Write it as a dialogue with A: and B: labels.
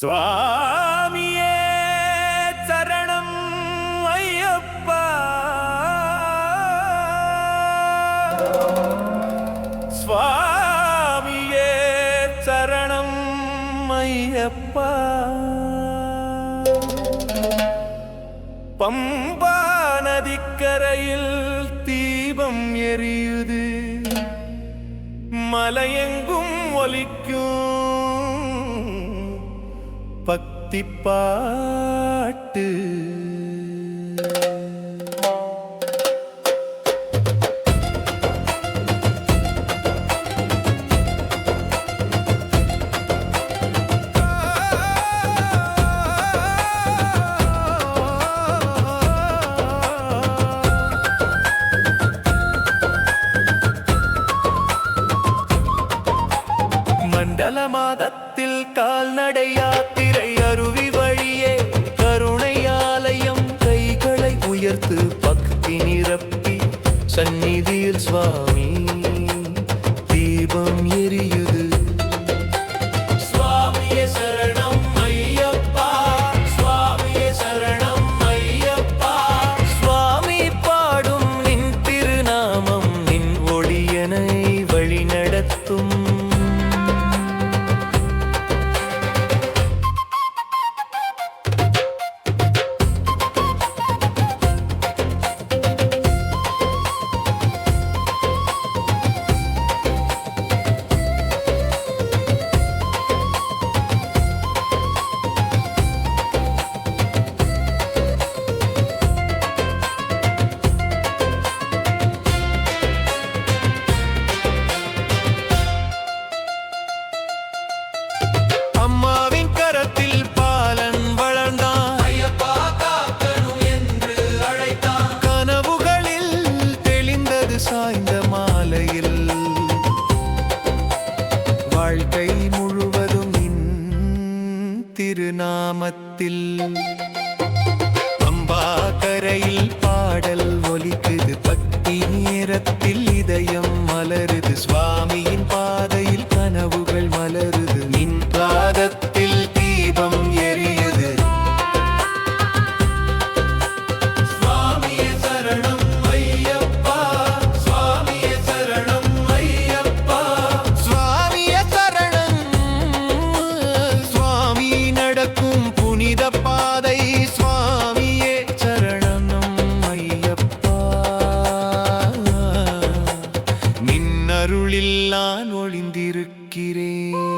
A: சுவாமியே சரணம் ஐயப்பா. சுவாமியே சரணம் ஐயப்பா. பம்பா நதிக்கரையில் தீபம் எரியுது. மலையெங்கும் ஒலிக்கும் பக்தி பாட்டு. மண்டல மாதத்தில் கால்நடை யாத்திரை அருவி வழியே கருணை ஆலயம் கைகளை உயர்த்து பக்தி நிரப்பி சந்நிதியில் சுவாமி திருநாமத்தில் You.